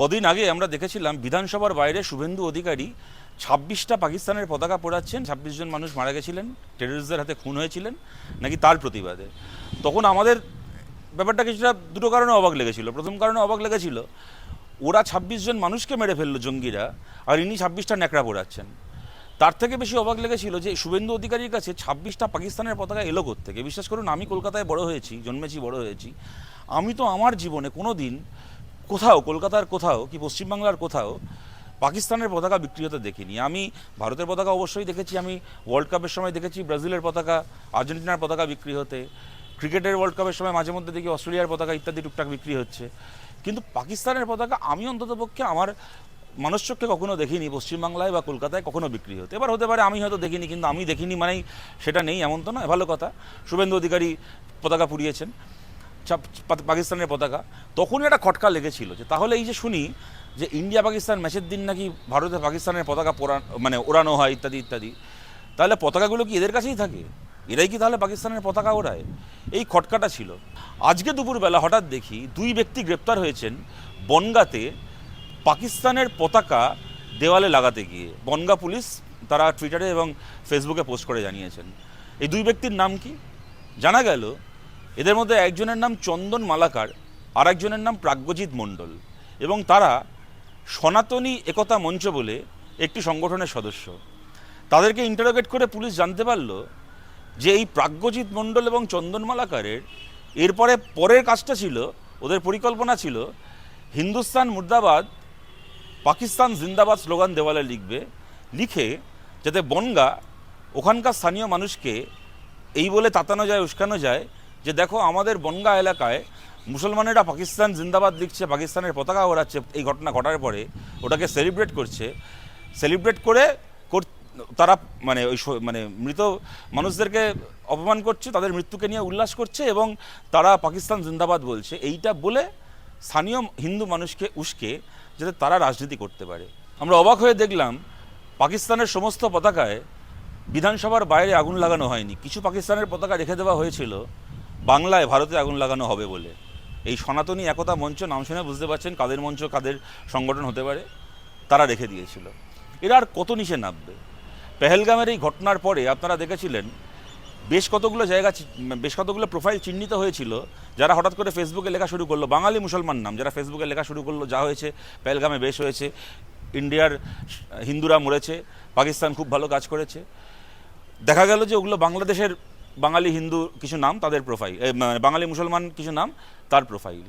কদিন আগে আমরা দেখেছিলাম বিধানসভার বাইরে শুভেন্দু অধিকারী ছাব্বিশটা পাকিস্তানের পতাকা পোড়াচ্ছেন, ছাব্বিশ জন মানুষ মারা গেছিলেন টেররিস্টদের হাতে খুন হয়েছিলেন, নাকি তার প্রতিবাদে। তখন আমাদের ব্যাপারটা কিছুটা দুটো কারণে অবাক লেগেছিল। প্রথম কারণে অবাক লেগেছিল, ওরা ছাব্বিশ জন মানুষকে মেরে ফেলল জঙ্গিরা, আর ইনি ছাব্বিশটা ন্যাকড়া পোড়াচ্ছেন। তার থেকে বেশি অবাক লেগেছিল যে শুভেন্দু অধিকারীর কাছে ছাব্বিশটা পাকিস্তানের পতাকা এলো থেকে বিশ্বাস করুন, আমি কলকাতায় বড় হয়েছি, জন্মেছি, বড় হয়েছি। আমি তো আমার জীবনে কোনো দিন কোথাও, কলকাতার কোথাও কি পশ্চিমবাংলার কোথাও পাকিস্তানের পতাকা বিক্রি হতে দেখিনি। আমি ভারতের পতাকা অবশ্যই দেখেছি, আমি ওয়ার্ল্ড কাপের সময় দেখেছি, ব্রাজিলের পতাকা, আর্জেন্টিনার পতাকা বিক্রি হতে, ক্রিকেটের ওয়ার্ল্ড কাপের সময় মাঝে মধ্যে দেখি অস্ট্রেলিয়ার পতাকা ইত্যাদি টুকটাক বিক্রি হচ্ছে। কিন্তু পাকিস্তানের পতাকা আমি অন্ততপক্ষে আমার মানুষচক্ষে কখনো দেখিনি, পশ্চিমবাংলায় বা কলকাতায় কখনো বিক্রি হতে। এবার হতে পারে আমি হয়তো দেখিনি, কিন্তু আমি দেখিনি মানেই সেটা নেই, এমন তো নয়, ভালো কথা। শুভেন্দু অধিকারী পতাকা পুড়িয়েছেন। পাকিস্তানের পতাকা, তখনই একটা খটকা লেগেছিল যে তাহলে এই যে শুনি যে ইন্ডিয়া পাকিস্তান ম্যাচের দিন নাকি ভারতে পাকিস্তানের পতাকা পোড়া মানে ওড়ানো হয়, ইত্যাদি ইত্যাদি। তাহলে পতাকাগুলো কি এদের কাছেই থাকে? এরাই কি তাহলে পাকিস্তানের পতাকা ওড়ায়? এই খটকাটা ছিল। আজকে দুপুরবেলা হঠাৎ দেখি দুই ব্যক্তি গ্রেপ্তার হয়েছেন বনগাতে পাকিস্তানের পতাকা দেওয়ালে লাগাতে গিয়ে। বনগা পুলিশ তারা টুইটারে এবং ফেসবুকে পোস্ট করে জানিয়েছেন। এই দুই ব্যক্তির নাম কি? জানা গেল এদের মধ্যে একজনের নাম চন্দন মালাকার আর একজনের নাম প্রাজ্ঞজিৎ মণ্ডল এবং তারা সনাতনী একতা মঞ্চ বলে একটি সংগঠনের সদস্য। তাদেরকে ইন্টারোগেট করে পুলিশ জানতে পারল যে এই প্রাজ্ঞজিৎ মণ্ডল এবং চন্দন মালাকারের এরপরে পরের কাজটা ছিল, ওদের পরিকল্পনা ছিল হিন্দুস্তান মুর্দাবাদ, পাকিস্তান জিন্দাবাদ স্লোগান দেওয়ালে লিখবে, লিখে যাতে বনগা ওখানকার স্থানীয় মানুষকে এই বলে তাতানো যায়, উস্কানো যায় যে দেখো আমাদের বনগা এলাকায় মুসলমানেরা পাকিস্তান জিন্দাবাদ লিখছে, পাকিস্তানের পতাকা ওড়াচ্ছে, এই ঘটনা ঘটার পরে ওটাকে সেলিব্রেট করছে। সেলিব্রেট করে তারা মানে ওই মানে মৃত মানুষদেরকে অপমান করছে, তাদের মৃত্যুকে নিয়ে উল্লাস করছে এবং তারা পাকিস্তান জিন্দাবাদ বলছে। এইটা বলে স্থানীয় হিন্দু মানুষকে উস্কে যাতে তারা রাজনীতি করতে পারে। আমরা অবাক হয়ে দেখলাম পাকিস্তানের সমস্ত পতাকায় বিধানসভার বাইরে আগুন লাগানো হয়নি। কিছু পাকিস্তানের পতাকা রেখে দেওয়া হয়েছিল। বাংলায় ভারতে আগুন লাগানো হবে বলে। এই সনাতনী একতা মঞ্চ নাম শুনে বুঝতে পারছেন কাদের মঞ্চ, কাদের সংগঠন হতে পারে, তারা রেখে দিয়েছিল। এরা আর কত নিচে নামবে? পেহেলগামের এই ঘটনার পরে আপনারা দেখেছিলেন, বেশ কতগুলো জায়গা বেশ কতগুলো প্রোফাইল চিহ্নিত হয়েছিল, যারা হঠাৎ করে ফেসবুকে লেখা শুরু করল, বাঙালি মুসলমান নাম, যারা ফেসবুকে লেখা শুরু করল, যা হয়েছে, পেহেলগামে বেশ হয়েছে, ইন্ডিয়ার হিন্দুরা মরেছে, পাকিস্তান খুব ভালো কাজ করেছে। দেখা গেল যে ওগুলো বাংলাদেশের বাঙালি হিন্দু কিছু নাম তাদের প্রোফাইল মানে বাঙালি মুসলমান কিছু নাম তার প্রোফাইল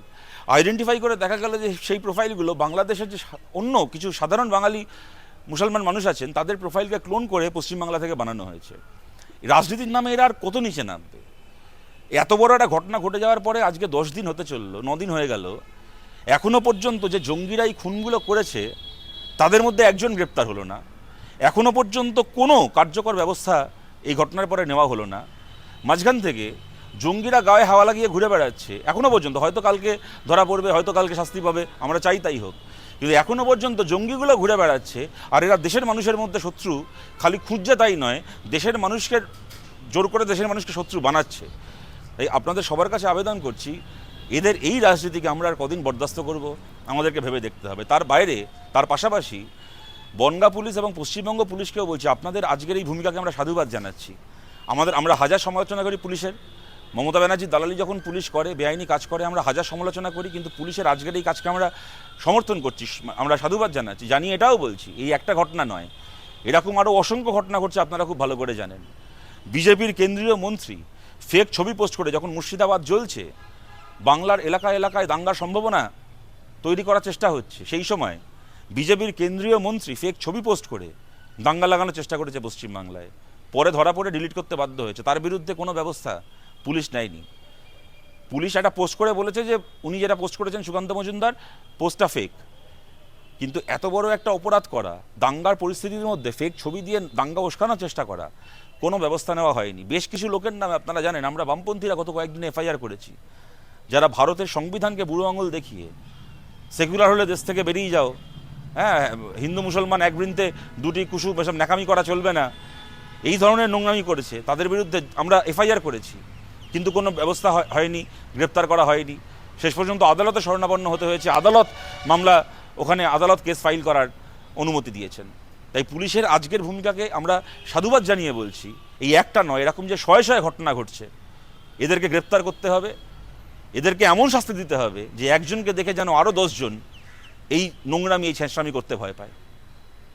আইডেন্টিফাই করে দেখা গেল যে সেই প্রোফাইলগুলো বাংলাদেশের যে অন্য কিছু সাধারণ বাঙালি মুসলমান মানুষ আছেন, তাদের প্রোফাইলকে ক্লোন করে পশ্চিমবাংলা থেকে বানানো হয়েছে। রাজনীতির নামে এরা আর কত নিচে নামবে? এত বড় একটা ঘটনা ঘটে যাওয়ার পরে আজকে দশ দিন হতে চলল দিন হয়ে গেল। এখনও পর্যন্ত যে জঙ্গিরা এই খুনগুলো করেছে, তাদের মধ্যে একজন গ্রেপ্তার হলো না। এখনও পর্যন্ত কোনো কার্যকর ব্যবস্থা এই ঘটনার পরে নেওয়া হলো না। মাঝখান থেকে জঙ্গিরা গায়ে হাওয়া লাগিয়ে ঘুরে বেড়াচ্ছে এখনও পর্যন্ত। হয়তো কালকে ধরা পড়বে, হয়তো কালকে শাস্তি পাবে, আমরা চাই তাই হোক। কিন্তু এখনও পর্যন্ত জঙ্গিগুলো ঘুরে বেড়াচ্ছে, আর এরা দেশের মানুষের মধ্যে শত্রু, খালি খুঁজছে তাই নয়, দেশের মানুষকে জোর করে দেশের মানুষকে শত্রু বানাচ্ছে। তাই আপনাদের সবার কাছে আবেদন করছি, এদের এই রাজনীতিকে আমরা আর কদিন বরদাস্ত করব, আমাদেরকে ভেবে দেখতে হবে। তার বাইরে, তার পাশাপাশি বনগা পুলিশ এবং পশ্চিমবঙ্গ পুলিশকেও বলছি, আপনাদের আজকের এই ভূমিকাকে আমরা সাধুবাদ জানাচ্ছি। আমাদের, আমরা হাজার সমালোচনা করি পুলিশের। মমতা ব্যানার্জির দালালি যখন পুলিশ করে, বেআইনি কাজ করে, আমরা হাজার সমালোচনা করি, কিন্তু পুলিশের আজকের এই কাজকে আমরা সমর্থন করছি, আমরা সাধুবাদ জানাচ্ছি। জানি এটাও বলছি, এই একটা ঘটনা নয়। এরকম আরও অসংখ্য ঘটনা ঘটছে, আপনারা খুব ভালো করে জানেন। বিজেপির কেন্দ্রীয় মন্ত্রী ফেক ছবি পোস্ট করে যখন মুর্শিদাবাদ জ্বলছে, বাংলার এলাকা এলাকায় দাঙ্গার সম্ভাবনা তৈরি করার চেষ্টা হচ্ছে। সেই সময় বিজেপির কেন্দ্রীয় মন্ত্রী ফেক ছবি পোস্ট করে দাঙ্গা লাগানোর চেষ্টা করেছে পশ্চিমবাংলায়। পরে ধরা পড়ে ডিলিট করতে বাধ্য হয়েছে। তার বিরুদ্ধে কোনো ব্যবস্থা পুলিশ নেয়নি। পুলিশ একটা পোস্ট করে বলেছে যে, উনি যেটা পোস্ট করেছেন সুকান্ত মজুমদার পোস্টটা ফেক কিন্তু এত বড় একটা অপরাধ করা, দাঙ্গার পরিস্থিতির মধ্যে ফেক ছবি দিয়ে দাঙ্গা উস্কানোর চেষ্টা করা, কোনো ব্যবস্থা নেওয়া হয়নি। বেশ কিছু লোকের নামে আপনারা জানেন, আমরা বামপন্থীরা গত কয়েকদিন এফআইআর করেছি। যারা ভারতের সংবিধানকে বুড়ো আঙুল দেখিয়ে সেকুলার হলে দেশ থেকে বেরিয়ে যাও হ্যাঁ হিন্দু মুসলমান এক বৃন্তে দুটি কুসুম এসব ন্যাকামি করা চলবে না। এই ধরনের নোংরামি করেছে, তাদের বিরুদ্ধে আমরা এফআইআর করেছি। কিন্তু কোনো ব্যবস্থা হয়নি, গ্রেপ্তার করা হয়নি। শেষ পর্যন্ত আদালতে শরণাপন্ন হতে হয়েছে। আদালত মামলা, ওখানে আদালত কেস ফাইল করার অনুমতি দিয়েছেন। তাই পুলিশের আজকের ভূমিকাকে আমরা সাধুবাদ জানিয়ে বলছি, এই একটা নয়, এরকম যে শয়ে শয়ে ঘটনা ঘটছে। এদেরকে গ্রেপ্তার করতে হবে, এদেরকে এমন শাস্তি দিতে হবে যে একজনকে দেখে যেন আরও দশজন এই নোংরামি, এই ছেঁচড়ামি করতে ভয় পায়।